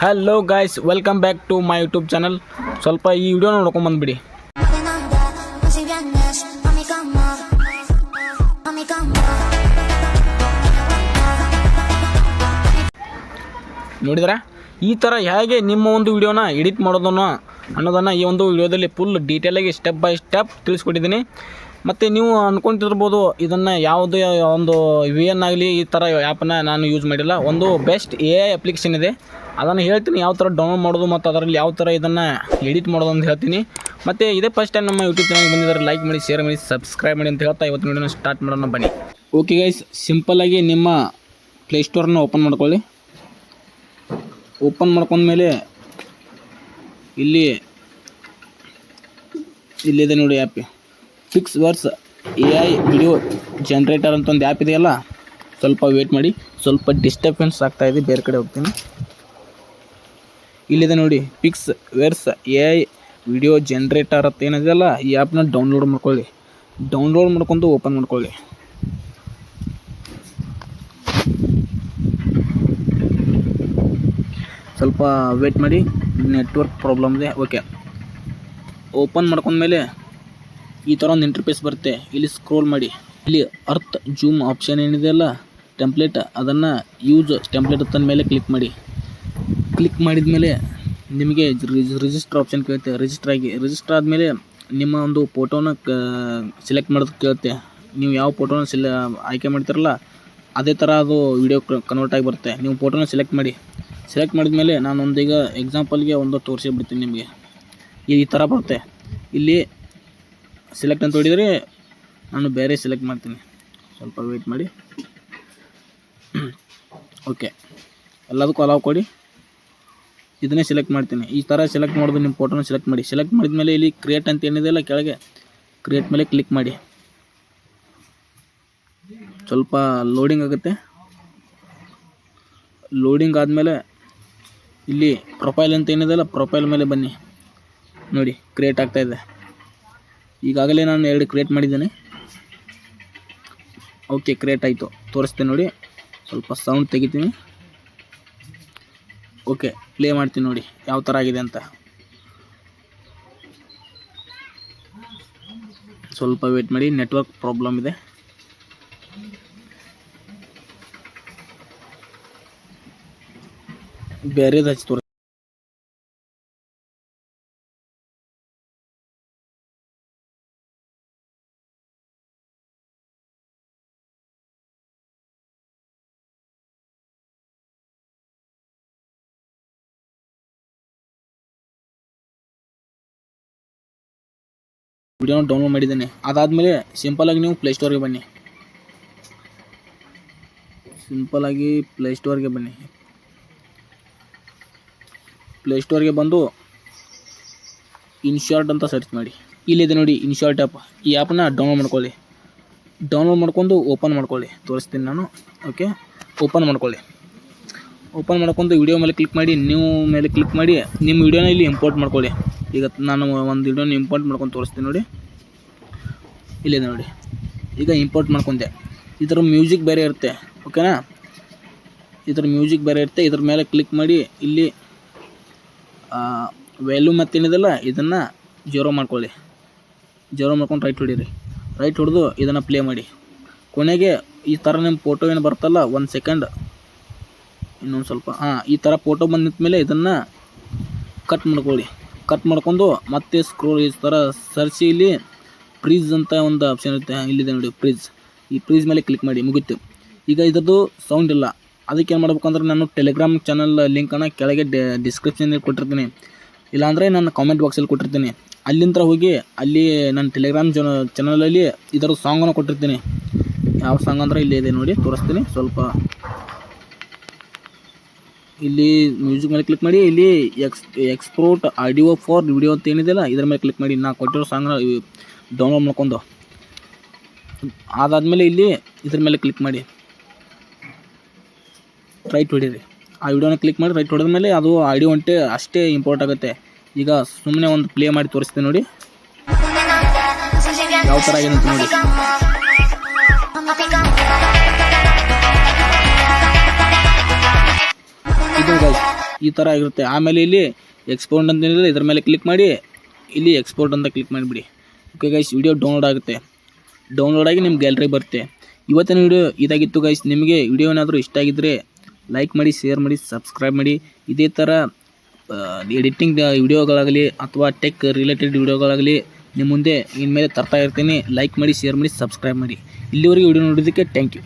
Hello guys welcome back to my YouTube channel ಸ್ವಲ್ಪ ಈ video ನೋಡ್ಕೊಂಬಂದ್ಬಿಡಿ ನೋಡಿದ್ರ? ಈ ಥರ ಹೇಗೆ ನಿಮ್ಮ ಒಂದು ವಿಡಿಯೋನ ಎಡಿಟ್ ಮಾಡೋದನ್ನು ಅನ್ನೋದನ್ನು ಈ ಒಂದು ವಿಡಿಯೋದಲ್ಲಿ ಫುಲ್ ಡೀಟೇಲಾಗಿ ಸ್ಟೆಪ್ ಬೈ ಸ್ಟೆಪ್ ತಿಳಿಸ್ಕೊಟ್ಟಿದ್ದೀನಿ. ಮತ್ತು ನೀವು ಅಂದ್ಕೊಂತಿರ್ಬೋದು ಇದನ್ನು ಯಾವುದೇ ಒಂದು ವಿ ಎನ್ ಆಗಲಿ ಈ ಥರ ಆ್ಯಪನ್ನ ನಾನು ಯೂಸ್ ಮಾಡಿಲ್ಲ. ಒಂದು ಬೆಸ್ಟ್ ಎ ಐ ಅಪ್ಲಿಕೇಶನ್ ಇದೆ. ಅದನ್ನು ಹೇಳ್ತೀನಿ, ಯಾವ ಥರ ಡೌನ್ಲೋಡ್ ಮಾಡೋದು ಮತ್ತು ಅದರಲ್ಲಿ ಯಾವ ಥರ ಇದನ್ನು ಎಡಿಟ್ ಮಾಡೋದು ಅಂತ ಹೇಳ್ತೀನಿ. ಮತ್ತು ಇದೇ ಫಸ್ಟ್ ಟೈಮ್ ನಮ್ಮ ಯೂಟ್ಯೂಬ್ ಚಾನಲ್ ಬಂದಿದ್ದಾರೆ ಲೈಕ್ ಮಾಡಿ ಶೇರ್ ಮಾಡಿ ಸಬ್ಸ್ಕ್ರೈಬ್ ಮಾಡಿ ಅಂತ ಹೇಳ್ತಾ ಇವತ್ತು ವಿಡಿಯೋನ ಸ್ಟಾರ್ಟ್ ಮಾಡೋಣ ಬನ್ನಿ. ಓಕೆ ಗೈಸ್ ಸಿಂಪಲ್ಲಾಗಿ ನಿಮ್ಮ ಪ್ಲೇಸ್ಟೋರನ್ನ ಓಪನ್ ಮಾಡ್ಕೊಳ್ಳಿ. ಓಪನ್ ಮಾಡ್ಕೊಂಡ್ಮೇಲೆ ಇಲ್ಲಿ ಇಲ್ಲಿದೆ ನೋಡಿ app PixVerse A I video generator ಅಂತ ಒಂದು ಆ್ಯಪ್ ಇದೆಯಲ್ಲ, ಸ್ವಲ್ಪ ವೇಟ್ ಮಾಡಿ. ಸ್ವಲ್ಪ ಡಿಸ್ಟರ್ಬೆನ್ಸ್ ಆಗ್ತಾಯಿದೆ ಬೇರೆ ಕಡೆ ಹೋಗ್ತೀನಿ. ಇಲ್ಲಿದೆ ನೋಡಿ PixVerse A I video generator ಅಂತ ಏನಿದೆಯಲ್ಲ, ಈ ಆ್ಯಪ್ನ ಡೌನ್ಲೋಡ್ ಮಾಡ್ಕೊಳ್ಳಿ. ಡೌನ್ಲೋಡ್ ಮಾಡ್ಕೊಂಡು ಓಪನ್ ಮಾಡ್ಕೊಳ್ಳಿ. ಸ್ವಲ್ಪ ವೇಟ್ ಮಾಡಿ ನೆಟ್ವರ್ಕ್ ಪ್ರಾಬ್ಲಮ್ ಇದೆ ಓಕೆ ಓಪನ್ ಮಾಡ್ಕೊಂಡ್ಮೇಲೆ ಈ ಥರ ಒಂದು ಇಂಟರ್ಫೇಸ್ ಬರುತ್ತೆ. ಇಲ್ಲಿ ಸ್ಕ್ರೋಲ್ ಮಾಡಿ. ಇಲ್ಲಿ ಅರ್ತ್ ಜೂಮ್ ಆಪ್ಷನ್ ಏನಿದೆಯಲ್ಲ ಟೆಂಪ್ಲೇಟ್ ಅದನ್ನು ಯೂಸ್ ಟೆಂಪ್ಲೇಟ್ ಮೇಲೆ ಕ್ಲಿಕ್ ಮಾಡಿ. ಕ್ಲಿಕ್ ಮಾಡಿದ ಮೇಲೆ ನಿಮಗೆ ರಿಜಿಸ್ಟರ್ ಆಪ್ಷನ್ ಕೇಳುತ್ತೆ. ರಿಜಿಸ್ಟರ್ ಆಗಿ ರಿಜಿಸ್ಟರ್ ಆದಮೇಲೆ ನಿಮ್ಮ ಒಂದು ಫೋಟೋನ ಸೆಲೆಕ್ಟ್ ಮಾಡೋದಕ್ಕೆ ಕೇಳುತ್ತೆ. ನೀವು ಯಾವ ಫೋಟೋನ ಸಿಲೆ ಆಯ್ಕೆ ಮಾಡ್ತೀರಲ್ಲ, ಅದೇ ಥರ ಅದು ವಿಡಿಯೋ ಕನ್ವರ್ಟ್ ಆಗಿ ಬರುತ್ತೆ. ನೀವು ಫೋಟೋನ ಸೆಲೆಕ್ಟ್ ಮಾಡಿ. ಸೆಲೆಕ್ಟ್ ಮಾಡಿದ ಮೇಲೆ ನಾನು ಒಂದೀಗ ಎಕ್ಸಾಂಪಲ್ಗೆ ಒಂದು ತೋರಿಸಿ ಬಿಡ್ತೀನಿ ನಿಮಗೆ. ಈ ಥರ ಬರುತ್ತೆ. ಇಲ್ಲಿ ಸೆಲೆಕ್ಟ್ ಅಂತ ಹೊಡಿದರೆ ನಾನು ಬೇರೆ ಸೆಲೆಕ್ಟ್ ಮಾಡ್ತೀನಿ. ಸ್ವಲ್ಪ ವೇಟ್ ಮಾಡಿ. ಓಕೆ ಎಲ್ಲದಕ್ಕೂ ಅಲಾವ್ ಕೊಡಿ. ಇದನ್ನೇ ಸೆಲೆಕ್ಟ್ ಮಾಡ್ತೀನಿ. ಈ ಥರ ಸೆಲೆಕ್ಟ್ ಮಾಡೋದು ನಿಮ್ಮ ಫೋಟೋನ ಸೆಲೆಕ್ಟ್ ಮಾಡಿ. ಸೆಲೆಕ್ಟ್ ಮಾಡಿದ ಮೇಲೆ ಇಲ್ಲಿ ಕ್ರಿಯೇಟ್ ಅಂತ ಏನಿದೆ ಅಲ್ಲ ಕೆಳಗೆ ಕ್ರಿಯೇಟ್ ಮೇಲೆ ಕ್ಲಿಕ್ ಮಾಡಿ. ಸ್ವಲ್ಪ ಲೋಡಿಂಗ್ ಆಗುತ್ತೆ. ಲೋಡಿಂಗ್ ಆದಮೇಲೆ ಇಲ್ಲಿ ಪ್ರೊಫೈಲ್ ಅಂತ ಏನಿದೆ ಅಲ್ಲ ಪ್ರೊಫೈಲ್ ಮೇಲೆ ಬನ್ನಿ. ನೋಡಿ ಕ್ರಿಯೇಟ್ ಆಗ್ತಾ ಇದೆ. ಈಗಾಗಲೇ ನಾನು ಎರಡು ಕ್ರಿಯೇಟ್ ಮಾಡಿದ್ದೇನೆ. ಓಕೆ ಕ್ರಿಯೇಟ್ ಆಯಿತು. ತೋರಿಸ್ತೇನೆ ನೋಡಿ. ಸ್ವಲ್ಪ ಸೌಂಡ್ ತೆಗಿತೀನಿ. ಓಕೆ ಪ್ಲೇ ಮಾಡ್ತೀನಿ ನೋಡಿ ಯಾವ ಥರ ಆಗಿದೆ ಅಂತ. ಸ್ವಲ್ಪ ವೇಟ್ ಮಾಡಿ ನೆಟ್ವರ್ಕ್ ಪ್ರಾಬ್ಲಮ್ ಇದೆ. ಬೇರೆದು ಹಚ್ಚಿ ವಿಡಿಯೋನ ಡೌನ್ಲೋಡ್ ಮಾಡಿದ್ದೇನೆ. ಅದಾದಮೇಲೆ ಸಿಂಪಲಾಗಿ ನೀವು ಪ್ಲೇಸ್ಟೋರ್ಗೆ ಬನ್ನಿ. ಸಿಂಪಲಾಗಿ ಪ್ಲೇಸ್ಟೋರ್ಗೆ ಬನ್ನಿ. ಪ್ಲೇಸ್ಟೋರ್ಗೆ ಬಂದು ಇನ್ಶಾರ್ಟ್ ಅಂತ ಸರ್ಚ್ ಮಾಡಿ. ಇಲ್ಲಿದೆ ನೋಡಿ ಇನ್ಶಾರ್ಟ್ ಆ್ಯಪ್ ಈ ಆ್ಯಪ್ನ ಡೌನ್ಲೋಡ್ ಮಾಡ್ಕೊಳ್ಳಿ. ಡೌನ್ಲೋಡ್ ಮಾಡ್ಕೊಂಡು ಓಪನ್ ಮಾಡ್ಕೊಳ್ಳಿ. ತೋರಿಸ್ತೀನಿ ನಾನು. ಓಕೆ ಓಪನ್ ಮಾಡ್ಕೊಳ್ಳಿ. ಓಪನ್ ಮಾಡ್ಕೊಂಡು ವಿಡಿಯೋ ಮೇಲೆ ಕ್ಲಿಕ್ ಮಾಡಿ ನೀವು ಮೇಲೆ ಕ್ಲಿಕ್ ಮಾಡಿ, ನಿಮ್ಮ ವಿಡಿಯೋನ ಇಲ್ಲಿ ಇಂಪೋರ್ಟ್ ಮಾಡ್ಕೊಳ್ಳಿ. ಈಗ ನಾನು ಒಂದು ವಿಡಿಯೋನ ಇಂಪೋರ್ಟ್ ಮಾಡ್ಕೊಂಡು ತೋರಿಸ್ತೀನಿ ನೋಡಿ. ಇಲ್ಲಿದೆ ನೋಡಿ. ಈಗ ಇಂಪೋರ್ಟ್ ಮಾಡ್ಕೊಂಡೆ. ಇದರ ಮ್ಯೂಸಿಕ್ ಬೇರೆ ಇರುತ್ತೆ ಓಕೆನಾ ಇದರ ಮ್ಯೂಸಿಕ್ ಬೇರೆ ಇರುತ್ತೆ. ಇದ್ರ ಮೇಲೆ ಕ್ಲಿಕ್ ಮಾಡಿ ಇಲ್ಲಿ ವ್ಯಾಲ್ಯೂ ಮತ್ತೇನಿದೆಲ್ಲ ಇದನ್ನು ಜೀರೋ ಮಾಡ್ಕೊಳ್ಳಿ. ಜೀರೋ ಮಾಡ್ಕೊಂಡು ರೈಟ್ ಹೊಡೀರಿ. ರೈಟ್ ಹೊಡೆದು ಇದನ್ನು ಪ್ಲೇ ಮಾಡಿ. ಕೊನೆಗೆ ಈ ಥರ ನಿಮ್ಮ ಫೋಟೋ ಏನು ಬರ್ತಲ್ಲ, ಒಂದು ಸೆಕೆಂಡ್ ಇನ್ನೊಂದು ಸ್ವಲ್ಪ, ಹಾಂ, ಈ ಥರ ಫೋಟೋ ಬಂದ ಮೇಲೆ ಇದನ್ನು ಕಟ್ ಮಾಡ್ಕೊಳ್ಳಿ. ಕಟ್ ಮಾಡ್ಕೊಂಡು ಮತ್ತೆ ಸ್ಕ್ರೋಲ್ ಈ ಥರ ಸರ್ಚ್ ಇಲ್ಲಿ ಪ್ರೀಸ್ ಅಂತ ಒಂದು ಆಪ್ಷನ್ ಇರುತ್ತೆ. ಇಲ್ಲಿದೆ ನೋಡಿ ಪ್ರೀಸ್ ಈ ಪ್ರೀಸ್ ಮೇಲೆ ಕ್ಲಿಕ್ ಮಾಡಿ, ಮುಗೀತು. ಈಗ ಇದರದ್ದು ಸೌಂಡ್ ಇಲ್ಲ. ಅದಕ್ಕೆ ಏನು ಮಾಡ್ಬೇಕಂದ್ರೆ ನಾನು ಟೆಲಿಗ್ರಾಮ್ ಚಾನಲ್ ಲಿಂಕನ್ನು ಕೆಳಗೆ ಡಿಸ್ಕ್ರಿಪ್ಷನಲ್ಲಿ ಕೊಟ್ಟಿರ್ತೀನಿ. ಇಲ್ಲಾಂದರೆ ನಾನು ಕಾಮೆಂಟ್ ಬಾಕ್ಸಲ್ಲಿ ಕೊಟ್ಟಿರ್ತೀನಿ. ಅಲ್ಲಿಂದ ಹೋಗಿ ಅಲ್ಲಿ ನನ್ನ ಟೆಲಿಗ್ರಾಮ್ ಜನ ಚಾನಲಲ್ಲಿ ಇದರ ಸಾಂಗನ್ನು ಕೊಟ್ಟಿರ್ತೀನಿ. ಯಾವ ಸಾಂಗ್ ಅಂದರೆ ಇಲ್ಲಿ ಇದೆ ನೋಡಿ, ತೋರಿಸ್ತೀನಿ. ಸ್ವಲ್ಪ ಇಲ್ಲಿ ಮ್ಯೂಸಿಕ್ ಮೇಲೆ ಕ್ಲಿಕ್ ಮಾಡಿ ಇಲ್ಲಿ ex export audio for video ಅಂತ ಏನಿದೆಯಲ್ಲ ಇದ್ರ ಮೇಲೆ ಕ್ಲಿಕ್ ಮಾಡಿ ನಾ ಕೊಟ್ಟಿರೋ ಸಾಂಗ್ನ ಡೌನ್ಲೋಡ್ ಮಾಡ್ಕೊಂಡು ಅದಾದಮೇಲೆ ಇಲ್ಲಿ ಇದ್ರ ಮೇಲೆ ಕ್ಲಿಕ್ ಮಾಡಿ ರೈಟ್ ಹೊಡೀರಿ ಆ ವಿಡಿಯೋನ ಕ್ಲಿಕ್ ಮಾಡಿ ರೈಟ್ ಹೊಡೆದ ಅದು ಆಡಿಯೋ ಒಂಟೆ ಅಷ್ಟೇ ಇಂಪೋರ್ಟ್ ಆಗುತ್ತೆ ಈಗ ಸುಮ್ಮನೆ ಒಂದು ಪ್ಲೇ ಮಾಡಿ ತೋರಿಸ್ತೀನಿ ನೋಡಿ ಯಾವ ಥರ ಆಗಿದೆ ನೋಡಿ ಈ ಥರ ಇರುತ್ತೆ. ಆಮೇಲೆ ಇಲ್ಲಿ ಎಕ್ಸ್ಪೋರ್ಟ್ ಅಂತ ಏನಿದೆ ಇದ್ರ ಮೇಲೆ ಕ್ಲಿಕ್ ಮಾಡಿ, ಇಲ್ಲಿ ಎಕ್ಸ್ಪೋರ್ಟ್ ಅಂತ ಕ್ಲಿಕ್ ಮಾಡಿಬಿಡಿ. ಓಕೆ ಗೈಸ್ ವಿಡಿಯೋ ಡೌನ್ಲೋಡ್ ಆಗುತ್ತೆ. ಡೌನ್ಲೋಡ್ ಆಗಿ ನಿಮ್ಮ ಗ್ಯಾಲರಿ ಬರುತ್ತೆ. ಇವತ್ತಿನ ವಿಡಿಯೋ ಇದಾಗಿತ್ತು ಗೈಸ್ ನಿಮಗೆ ವಿಡಿಯೋ ಏನಾದರೂ ಇಷ್ಟ ಆಗಿದ್ದರೆ ಲೈಕ್ ಮಾಡಿ ಶೇರ್ ಮಾಡಿ ಸಬ್ಸ್ಕ್ರೈಬ್ ಮಾಡಿ. ಇದೇ ಥರ ಎಡಿಟಿಂಗ್ ವಿಡಿಯೋಗಳಾಗಲಿ ಅಥವಾ ಟೆಕ್ ರಿಲೇಟೆಡ್ ವಿಡಿಯೋಗಳಾಗಲಿ ನಿಮ್ಮ ಮುಂದೆ ಇನ್ಮೇಲೆ ತರ್ತಾ ಇರ್ತೀನಿ. ಲೈಕ್ ಮಾಡಿ ಶೇರ್ ಮಾಡಿ ಸಬ್ಸ್ಕ್ರೈಬ್ ಮಾಡಿ. ಇಲ್ಲಿವರೆಗೆ ವಿಡಿಯೋ ನೋಡೋದಕ್ಕೆ ಥ್ಯಾಂಕ್ ಯು